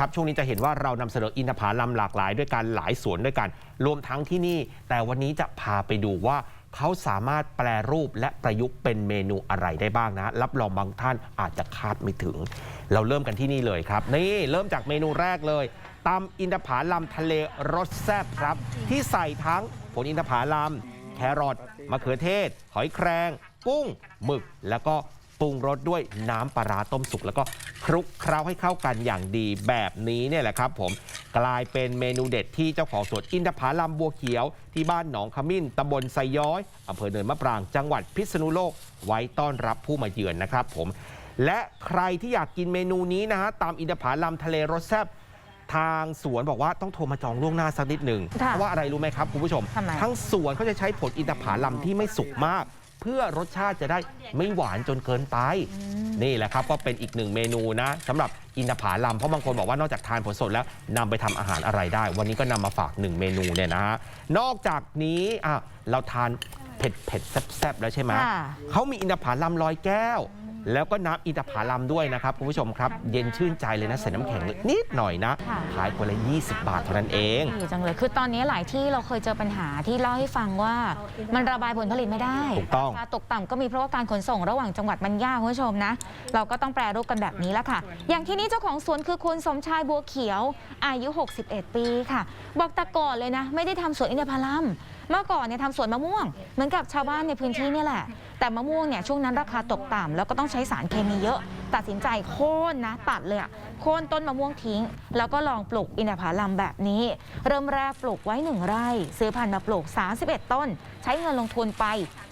ครับช่วงนี้จะเห็นว่าเรานำเสนออินทผลัมหลากหลายด้วยกันหลายสวนด้วยกัน รวมทั้งที่นี่ แต่วันนี้จะพาไปดูว่าเขาสามารถแปลรูปและประยุกต์เป็นเมนูอะไรได้บ้างนะ รับรองบางท่านอาจจะคาดไม่ถึง เราเริ่มกันที่นี่เลยครับ นี่เริ่มจากเมนูแรกเลยตำอินทผลัมทะเลรสแซ่บครับ ที่ใส่ทั้งผลอินทผลัมแครอทมะเขือเทศ หอยแครง กุ้งหมึกแล้วก็ปรุงรสด้วยน้ำปลาร้าต้มสุกแล้วก็ คลุกเคล้าให้เข้ากันอย่างดีแบบนี้เนี่ยแหละครับผมกลายเป็นเมนูเด็ดที่เจ้าของสวนอินทผลัมบัวเขียว ที่บ้านหนองขมิ้นตำบลไซย้อยอำเภอเนินมะปรางจังหวัดพิษณุโลกไว้ต้อนรับผู้มาเยือนนะครับผมและใครที่อยากกินเมนูนี้นะฮะตามอินทผลัมทะเลรสแซ่บทางสวนบอกว่าต้องโทรมาจองล่วงหน้าสักนิดหนึ่งค่ะเพราะว่าอะไรรู้ไหมครับคุณผู้ชม ทำไม ทั้งสวนเขาจะใช้ผลอินทผลัมที่ไม่สุกมาก เพื่อรสชาติจะได้ไม่หวานจนเกินไป นี่แหละครับก็เป็นอีกหนึ่งเมนูนะสำหรับอินทผลัมเพราะบางคนบอกว่านอกจากทานผลสดแล้วนำไปทำอาหารอะไรได้ วันนี้ก็นำมาฝากหนึ่งเมนูเนี่ยนะฮะนอกจากนี้อะเราทานเผ็ดเผ็ดๆแซ่บๆแล้วใช่ไหมค่ะ เขามีอินทผลัมลอยแก้ว แล้วก็น้ำอินทผลัมด้วยนะครับคุณผู้ชมครับ เย็นชื่นใจเลยนะใส่น้ำแข็งนิดหน่อยนะค่ะ ขายคนละ 20 บาทเท่านั้นเอง ดีจังเลย คือตอนนี้หลายที่เราเคยเจอปัญหาที่เล่าให้ฟังว่า มันระบายผลผลิตไม่ได้ถูกต้อง ราคาตกต่ำก็มีเพราะว่าการขนส่งระหว่างจังหวัดมันยากคุณผู้ชมนะ เราก็ต้องแปรรูปกันแบบนี้แล้วค่ะ อย่างที่นี้เจ้าของสวนคือคุณสมชายบัวเขียว อายุ 61 ปีค่ะ บอกแต่ก่อนเลยนะ ไม่ได้ทำสวนอินทผลัมเมื่อก่อนเนี่ยทำสวนมะม่วง เหมือนกับชาวบ้านในพื้นที่เนี่ยแหละ แต่มะม่วงเนี่ยช่วงนั้นราคาตกต่ำแล้วก็ต้องใช้สารเคมีเยอะ ตัดสินใจโค่นนะตัดเลยอะโค่นต้นมะม่วงทิ้ง แล้วก็ลองปลูกอินทผลัมแบบนี้ เริ่มแรกปลูกไว้หนึ่งไร่ ซื้อพันธุ์มาปลูก 31 ต้น ใช้เงินลงทุนไป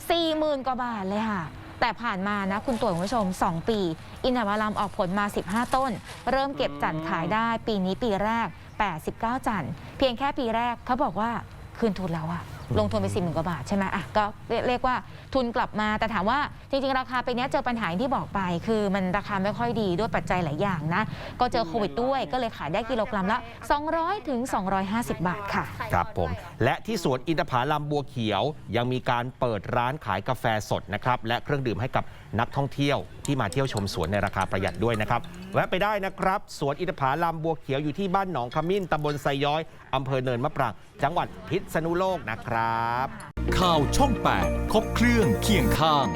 40,000กว่าบาทเลยค่ะแต่ผ่านมานะคุณตัวคุณผู้ชม 2 ปี อินทผลัมออกผลมา 15 ต้น เริ่มเก็บจันทร์ขายได้ ปีนี้ปีแรก 89 จันทร์เพียงแค่ปีแรกเขาบอกว่าคืนทุนแล้วอะ ลงทุนไปสิบหมื่นกว่าบาทใช่ไหมอะก็เรียกเรียกว่าทุนกลับมาแต่ถามว่าจริงๆ ราคาปีเนี้ยเจอปัญหาอย่างที่บอกไป คือมันราคาไม่ค่อยดีด้วยปัจจัยหลายอย่างนะ ก็เจอโควิดด้วยก็เลยขายได้กิโลกรัมละ 200ถึง250 บาทค่ะ ครับผม และที่สวนอินทผลัมบัวเขียวยังมีการเปิดร้านขายกาแฟสดนะครับและเครื่องดื่มให้กับนักท่องเที่ยว ที่มาเที่ยวชมสวนในราคาประหยัดด้วยนะครับแวะไปได้นะครับ สวนอินทผลัมบัวเขียวอยู่ที่บ้านหนองขมิ้นตำบลไซย้อยอำเภอเนินมะปรางจังหวัดพิษณุโลกนะครับ ข่าวช่อง 8 ครบเครื่องเคียงข้าง